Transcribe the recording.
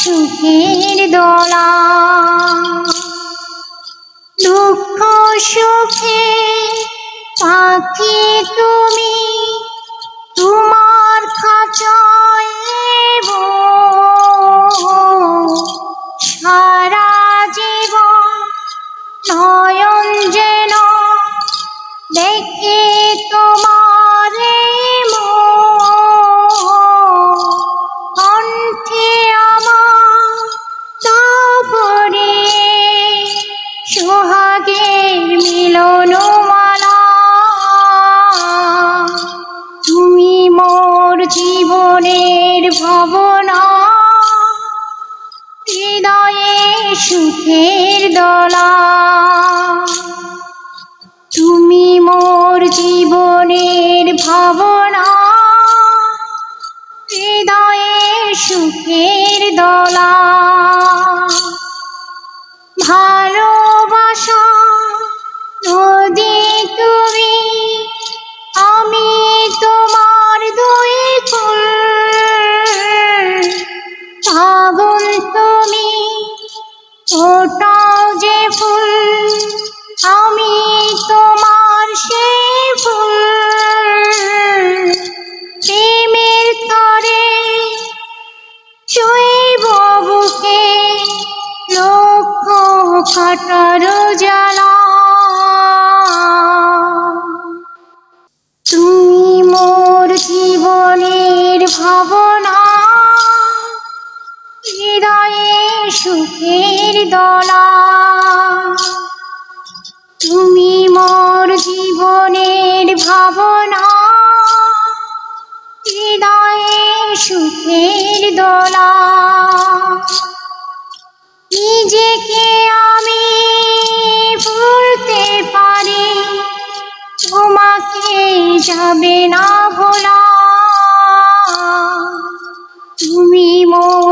সুখের দোলা। দুঃখ সুখে পাখি তুমি সুখের দলা। তুমি মোর জীবনের ভাবনা, হৃদয়ে সুখের দলা। ভালোবাসা নদী তুমি, আমি তোমার দুই কুল আগুন তুমি ওটাও যে ফুল আমি তোমার সে ফুল। প্রেমের তরে শৈব বুকে লক্ষ খাটার জ্বালা হৃদয়ে সুখের দলা। তুমি মোর জীবনের ভাবনা, হৃদয়ে সুখের দোলা। নিজেকে আমি ভুলতে পারি, তোমাকে যাবে না ভোলা। তুমি মোর